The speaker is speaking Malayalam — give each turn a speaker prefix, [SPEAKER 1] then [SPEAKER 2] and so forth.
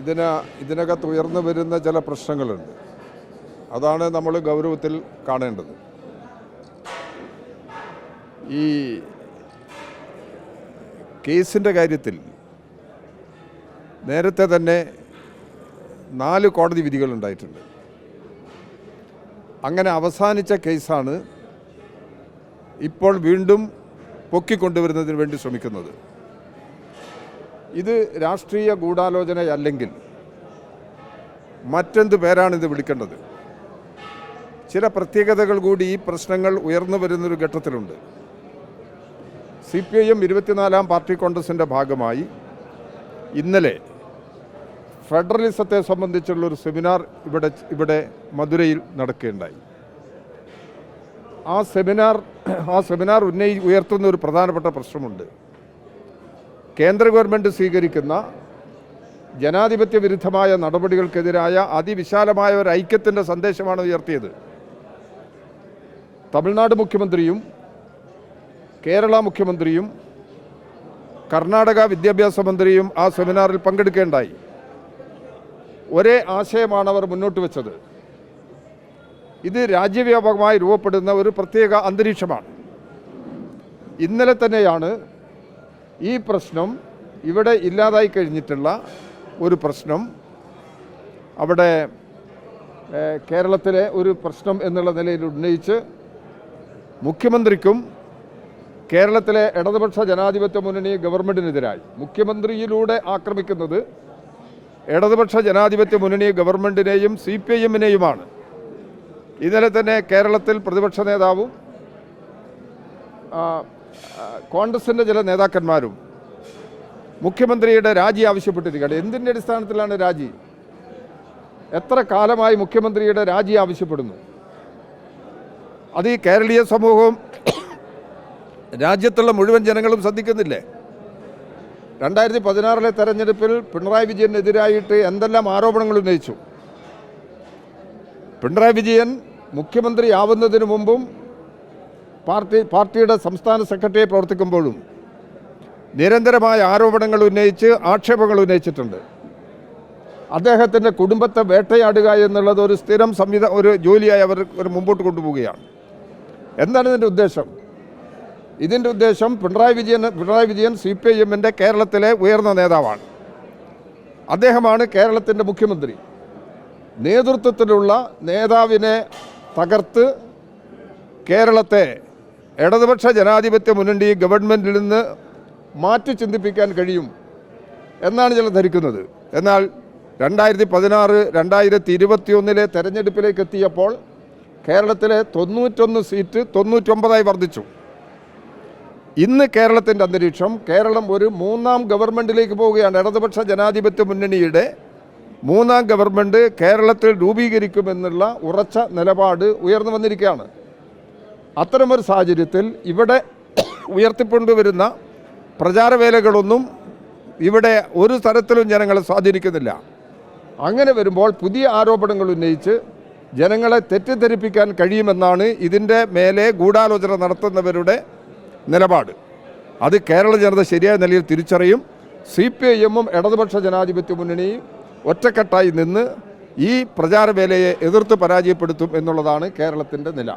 [SPEAKER 1] ഇതിന് ഇതിനകത്ത് ഉയർന്നു വരുന്ന ചില പ്രശ്നങ്ങളുണ്ട്. അതാണ് നമ്മൾ ഗൗരവത്തിൽ കാണേണ്ടത്. ഈ കേസിന്റെ കാര്യത്തിൽ നേരത്തെ തന്നെ നാല് കോടതി വിധികളുണ്ടായിട്ടുണ്ട് അങ്ങനെ അവസാനിച്ച കേസാണ് ഇപ്പോൾ വീണ്ടും പൊക്കിക്കൊണ്ടുവരുന്നതിന് വേണ്ടി ശ്രമിക്കുന്നത്. ഇത് രാഷ്ട്രീയ ഗൂഢാലോചനയല്ലെങ്കിൽ മറ്റെന്ത് പേരാണ് ഇത് വിളിക്കേണ്ടത്? ചില പ്രത്യേകതകൾ കൂടി ഈ പ്രശ്നങ്ങൾ ഉയർന്നു വരുന്നൊരു ഘട്ടത്തിലുണ്ട്. സി പി ഐ എം ഇരുപത്തിനാലാം പാർട്ടി കോൺഗ്രസിന്റെ ഭാഗമായി ഇന്നലെ ഫെഡറലിസത്തെ സംബന്ധിച്ചുള്ളൊരു സെമിനാർ ഇവിടെ ഇവിടെ മധുരയിൽ നടക്കുകയുണ്ടായി. ആ സെമിനാർ ആ സെമിനാർ ഉന്നയി ഉയർത്തുന്ന ഒരു പ്രധാനപ്പെട്ട പ്രശ്നമുണ്ട്. കേന്ദ്ര ഗവൺമെന്റ് സ്വീകരിക്കുന്ന ജനാധിപത്യ വിരുദ്ധമായ നടപടികൾക്കെതിരായ അതിവിശാലമായ ഒരു ഐക്യത്തിന്റെ സന്ദേശമാണ് ഉയർത്തിയത്. തമിഴ്നാട് മുഖ്യമന്ത്രിയും കേരള മുഖ്യമന്ത്രിയും കർണാടക വിദ്യാഭ്യാസ മന്ത്രിയും ആ സെമിനാറിൽ പങ്കെടുക്കേണ്ടായി. ഒരേ ആശയമാണ് അവർ മുന്നോട്ട് വെച്ചത്. ഇത് രാജ്യവ്യാപകമായി രൂപപ്പെടുന്ന ഒരു പ്രത്യേക അന്തരീക്ഷമാണ്. ഇന്നലെ തന്നെയാണ് ഈ പ്രശ്നം ഇവിടെ ഇല്ലാതായി കഴിഞ്ഞിട്ടുള്ള ഒരു പ്രശ്നം. അവിടെ കേരളത്തിലെ ഒരു പ്രശ്നം എന്നുള്ള നിലയിൽ ഉന്നയിച്ച് മുഖ്യമന്ത്രിക്കും കേരളത്തിലെ ഇടതുപക്ഷ ജനാധിപത്യ മുന്നണി ഗവൺമെന്റിനെതിരായി മുഖ്യമന്ത്രിയിലൂടെ ആക്രമിക്കുന്നത് ഇടതുപക്ഷ ജനാധിപത്യ മുന്നണി ഗവൺമെന്റിനെയും സി പി ഐ എമ്മിനെയുമാണ്. ഇന്നലെ തന്നെ കേരളത്തിൽ പ്രതിപക്ഷ നേതാവും കോൺഗ്രസിന്റെ ചില നേതാക്കന്മാരും മുഖ്യമന്ത്രിയുടെ രാജി ആവശ്യപ്പെട്ടിരിക്കുകയാണ്. എന്തിന്റെ അടിസ്ഥാനത്തിലാണ് രാജി? എത്ര കാലമായി മുഖ്യമന്ത്രിയുടെ രാജി ആവശ്യപ്പെടുന്നു? അത് ഈ കേരളീയ സമൂഹവും രാജ്യത്തുള്ള മുഴുവൻ ജനങ്ങളും ശ്രദ്ധിക്കുന്നില്ലേ? രണ്ടായിരത്തി പതിനാറിലെ തെരഞ്ഞെടുപ്പിൽ പിണറായി വിജയനെതിരായിട്ട് എന്തെല്ലാം ആരോപണങ്ങൾ ഉന്നയിച്ചു? പിണറായി വിജയൻ മുഖ്യമന്ത്രിയാവുന്നതിന് മുമ്പും പാർട്ടി പാർട്ടിയുടെ സംസ്ഥാന സെക്രട്ടറിയെ പ്രവർത്തിക്കുമ്പോഴും നിരന്തരമായ ആരോപണങ്ങൾ ഉന്നയിച്ച് ആക്ഷേപങ്ങൾ ഉന്നയിച്ചിട്ടുണ്ട്. അദ്ദേഹത്തിന്റെ കുടുംബത്തെ വേട്ടയാടുക എന്നുള്ളത് ഒരു സ്ഥിരം സംവിധ ഒരു ജോലിയായി അവർ ഒരു മുമ്പോട്ട് കൊണ്ടുപോവുകയാണ്. എന്താണ് ഇതിന്റെ ഉദ്ദേശം? ഇതിന്റെ ഉദ്ദേശം Pinarayi Vijayan Pinarayi Vijayan C P I എമ്മിന്റെ കേരളത്തിലെ ഉയർന്ന നേതാവാണ്. അദ്ദേഹമാണ് കേരളത്തിന്റെ മുഖ്യമന്ത്രി. നേതൃത്വത്തിലുള്ള നേതാവിനെ തകർത്ത് കേരളത്തെ ഇടതുപക്ഷ ജനാധിപത്യ മുന്നണി ഗവൺമെന്റിൽ നിന്ന് മാറ്റി ചിന്തിപ്പിക്കാൻ കഴിയും എന്നാണ് ചിലർ ധരിക്കുന്നത്. എന്നാൽ രണ്ടായിരത്തി പതിനാറ് രണ്ടായിരത്തി ഇരുപത്തിയൊന്നിലെ തെരഞ്ഞെടുപ്പിലേക്ക് എത്തിയപ്പോൾ കേരളത്തിലെ തൊണ്ണൂറ്റൊന്ന് സീറ്റ് തൊണ്ണൂറ്റൊമ്പതായി വർദ്ധിച്ചു. ഇന്ന് കേരളത്തിന്റെ അന്തരീക്ഷം കേരളം ഒരു മൂന്നാം ഗവൺമെന്റിലേക്ക് പോവുകയാണ്. ഇടതുപക്ഷ ജനാധിപത്യ മുന്നണിയുടെ മൂന്നാം ഗവൺമെന്റ് കേരളത്തിൽ രൂപീകരിക്കുമെന്നുള്ള ഉറച്ച നിലപാട് ഉയർന്നു വന്നിരിക്കുകയാണ്. അത്തരമൊരു സാഹചര്യത്തിൽ ഇവിടെ ഉയർത്തിക്കൊണ്ടുവരുന്ന പ്രചാരവേലകളൊന്നും ഇവിടെ ഒരു തരത്തിലും ജനങ്ങളെ സ്വാധീനിക്കുന്നില്ല. അങ്ങനെ വരുമ്പോൾ പുതിയ ആരോപണങ്ങൾ ഉന്നയിച്ച് ജനങ്ങളെ തെറ്റിദ്ധരിപ്പിക്കാൻ കഴിയുമെന്നാണ് ഇതിന്റെ മേലെ ഗൂഢാലോചന നടത്തുന്നവരുടെ നിലപാട്. അത് കേരള ജനത ശരിയായ നിലയിൽ തിരിച്ചറിയും. സി പി ഐ എമ്മും ഇടതുപക്ഷ ജനാധിപത്യ മുന്നണിയും ഒറ്റക്കെട്ടായി നിന്ന് ഈ പ്രചാരവേലയെ എതിർത്ത് പരാജയപ്പെടുത്തും എന്നുള്ളതാണ് കേരളത്തിന്റെ നില.